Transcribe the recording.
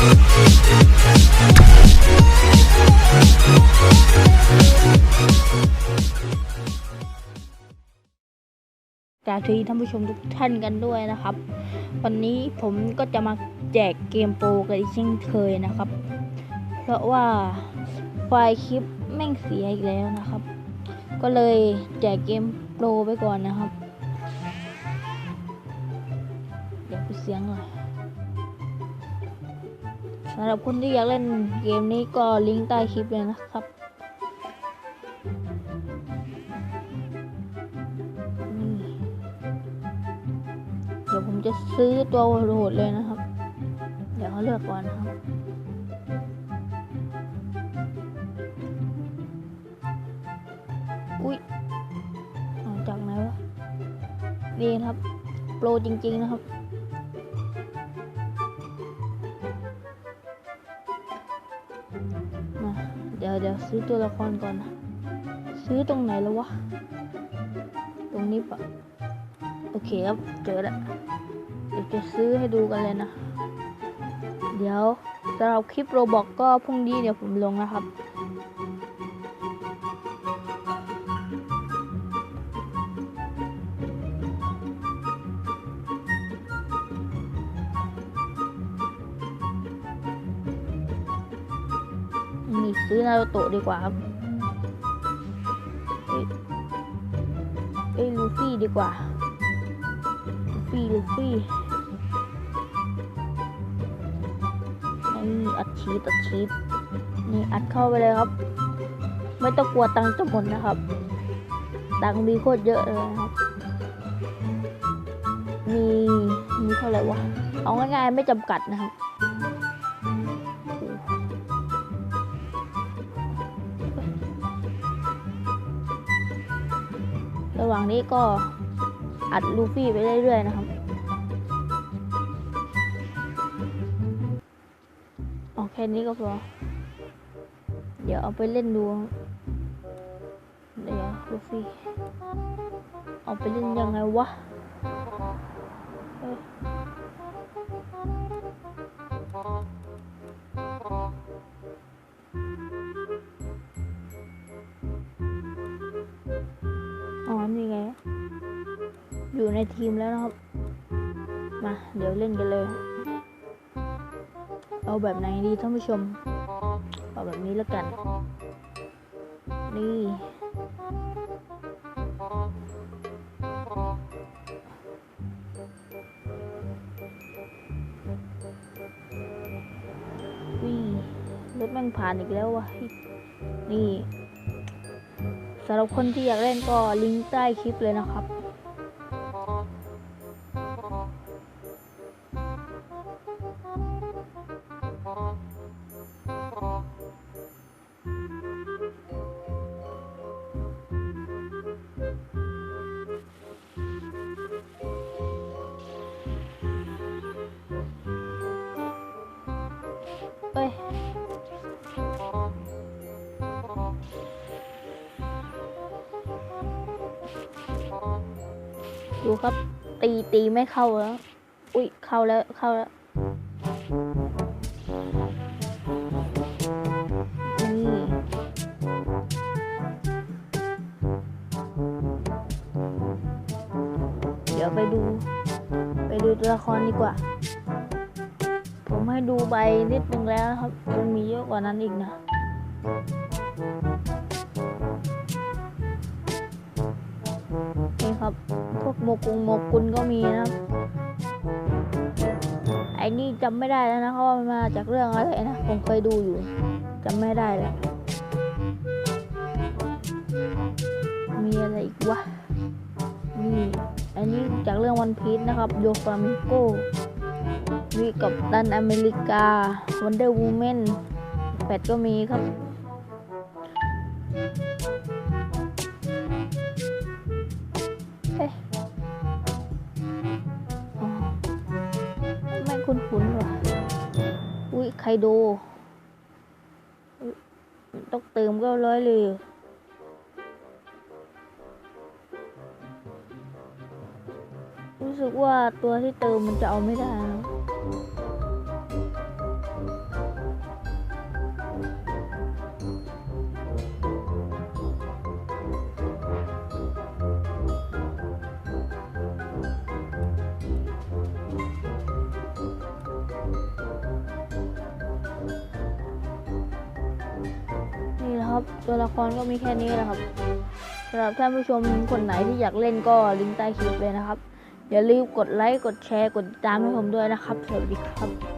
จากที่ท่านผู้ชมทุกท่านกันด้วยนะครับ วันนี้ผมก็จะมาแจกเกมโปรกันอีกเช่นเคยนะครับ เพราะว่าไฟล์คลิปแม่งเสียอีกแล้วนะครับ ก็เลยแจกเกมโปรไปก่อนนะครับ เดี๋ยวปิดเสียงหน่อย สำหรับคนที่อยากเล่นเกมนี้ก็ลิงก์ใต้คลิปเลยนะครับนี่เดี๋ยวผมจะซื้อตัวโหดเลยนะครับ เดี๋ยวเขาเลือกก่อนนะครับอุ้ยเอาจากไหนวะนี่ครับ โปรจริง ๆ นะครับ เดี๋ยวซื้อตัวละครก่อนนะซื้อตรงไหนแล้ววะ ตรงนี้ปะโอเคครับเจอแล้วเดี๋ยวจะซื้อให้ดูกันเลยนะ เดี๋ยวสำหรับคลิปโรบอกก็พรุ่งนี้เดี๋ยวผมลงนะครับ นี่ซื้อนารูโตะดีกว่าครับเอ้ยลูฟี่ดีกว่า ลูฟี่ ลูฟี่นี่อัดชีตอัดชีตนี่อัดเข้าไปเลยครับ ไม่ต้องกลัวตังค์จะหมดนะครับ ตังค์มีโคตรเยอะเลยครับ มี มีเท่าไหร่วะ เอาง่ายๆไม่จำกัดนะครับ หว่างนี้ก็อัดลูฟี่ไปเรื่อยๆนะครับ โอาแค่นี้ก็พอ เดี๋ยวเอาไปเล่นดู เดี๋ยวลูฟี่ เอาไปเล่นยังไงวะ อยู่ในทีมแล้วนะครับ มา เดี๋ยวเล่นกันเลย เอาแบบไหนดีท่านผู้ชม เอาแบบนี้แล้วกัน นี่วิ่รถแม่งผ่านอีกแล้ววะนี่สำหรับคนที่อยากเล่นก็ลิงก์ใต้คลิปเลยนะครับ ดูครับ ตีตีไม่เข้าแล้ว อุ้ยเข้าแล้วเข้าแล้วนี่เดี๋ยวไปดู ไปดูตัวละครดีกว่า ผมให้ดูใบนิดนึงแล้วครับมันมีเยอะกว่านั้นอีกนะ มกุงโมกุลก็มีนะไอ้นี่จำไม่ได้แล้วนะเพรามาจากเรื่องอะไรนะผมเคยดูอยู่จำไม่ได้เลยมีอะไรอีกวะนี่อันนี้จากเรื่องวันพี e นะครับโยฟามิโกมีกับดันอเมริกาวันเดอร์วูแมนแฟดก็มีครับเอ๊ คุ้นๆว่ะ อุ้ยไคโดอุ๊ยต้องเติมก็ร้อยเลย รู้สึกว่าตัวที่เติมมันจะเอาไม่ได้นะ ครับ ตัวละครก็มีแค่นี้แหละครับสำหรับท่านผู้ชมคนไหนที่อยากเล่นก็ลิงก์ใต้คลิปเลยนะครับ อย่าลืมกดไลค์ กดแชร์ กดติดตามให้ผมด้วยนะครับ สวัสดีครับ